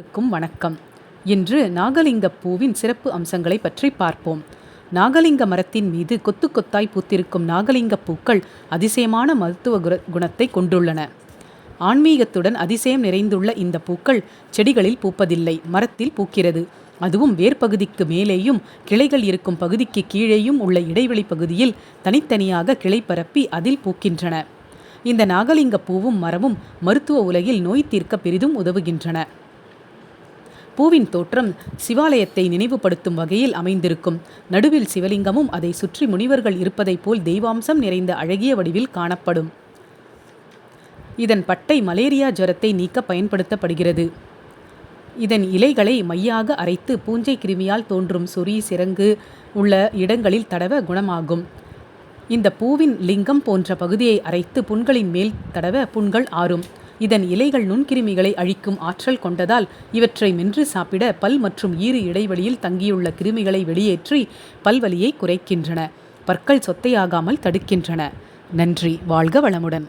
அனைவருக்கும் வணக்கம். இன்று நாகலிங்க பூவின் சிறப்பு அம்சங்களை பற்றி பார்ப்போம். நாகலிங்க மரத்தின் மீது கொத்து கொத்தாய் பூத்திருக்கும் நாகலிங்க பூக்கள் அதிசயமான மருத்துவ குணத்தை கொண்டுள்ளன. ஆன்மீகத்துடன் அதிசயம் நிறைந்துள்ள இந்த பூக்கள் செடிகளில் பூப்பதில்லை மரத்தில் பூக்கிறது. அதுவும் வேர்பகுதிக்கு மேலேயும் கிளைகள் இருக்கும் பகுதிக்கு கீழேயும் உள்ள இடைவெளி பகுதியில் தனித்தனியாக கிளை பரப்பி அதில் பூக்கின்றன. இந்த நாகலிங்க பூவும் மரமும் மருத்துவ உலகில் நோய் தீர்க்க பெரிதும் உதவுகின்றன. பூவின் தோற்றம் சிவாலயத்தை நினைவுபடுத்தும் வகையில் அமைந்திருக்கும். நடுவில் சிவலிங்கமும் அதை சுற்றி முனிவர்கள் இருப்பதைப் போல் தெய்வாம்சம் நிறைந்த அழகிய வடிவில் காணப்படும். இதன் பட்டை மலேரியா ஜுரத்தை நீக்க பயன்படுத்தப்படுகிறது. இதன் இலைகளை மையாக அரைத்து பூஞ்சை கிருமியால் தோன்றும் சொறி சிரங்கு உள்ள இடங்களில் தடவ குணமாகும். இந்த பூவின் லிங்கம் போன்ற பகுதியை அரைத்து புண்களின் மேல் தடவ புண்கள் ஆறும். இதன் இலைகள் நுண்கிருமிகளை அழிக்கும் ஆற்றல் கொண்டதால் இவற்றை மென்று சாப்பிட பல் மற்றும் ஈறு இடைவெளியில் தங்கியுள்ள கிருமிகளை வெளியேற்றி பல்வலியை குறைக்கின்றன. பற்கள் சொத்தையாகாமல் தடுக்கின்றன. நன்றி. வாழ்க வளமுடன்.